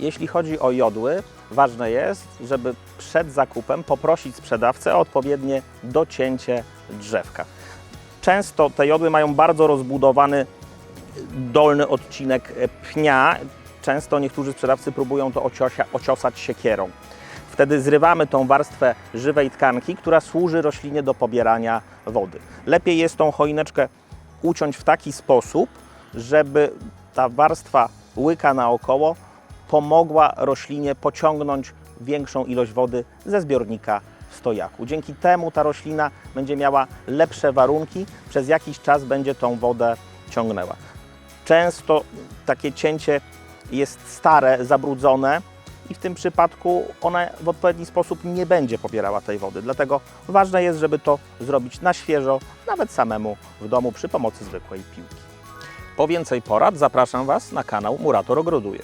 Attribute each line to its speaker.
Speaker 1: Jeśli chodzi o jodły, ważne jest, żeby przed zakupem poprosić sprzedawcę o odpowiednie docięcie drzewka. Często te jodły mają bardzo rozbudowany dolny odcinek pnia. Często niektórzy sprzedawcy próbują to ociosia, ociosać siekierą. Wtedy zrywamy tą warstwę żywej tkanki, która służy roślinie do pobierania wody. Lepiej jest tą choineczkę uciąć w taki sposób, żeby ta warstwa łyka naokoło pomogła roślinie pociągnąć większą ilość wody ze zbiornika stojaku. Dzięki temu ta roślina będzie miała lepsze warunki, przez jakiś czas będzie tą wodę ciągnęła. Często takie cięcie jest stare, zabrudzone i w tym przypadku ona w odpowiedni sposób nie będzie pobierała tej wody. Dlatego ważne jest, żeby to zrobić na świeżo, nawet samemu w domu przy pomocy zwykłej piłki. Po więcej porad zapraszam Was na kanał Murator Ogroduje.